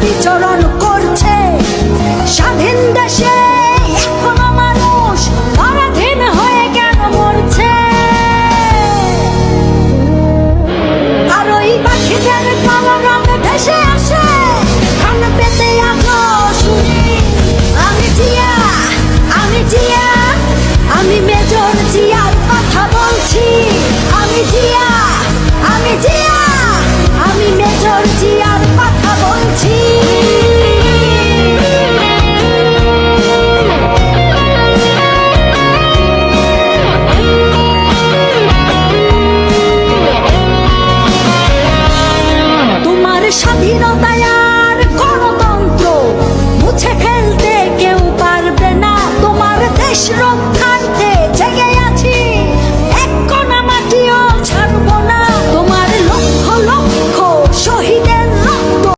比较让。camino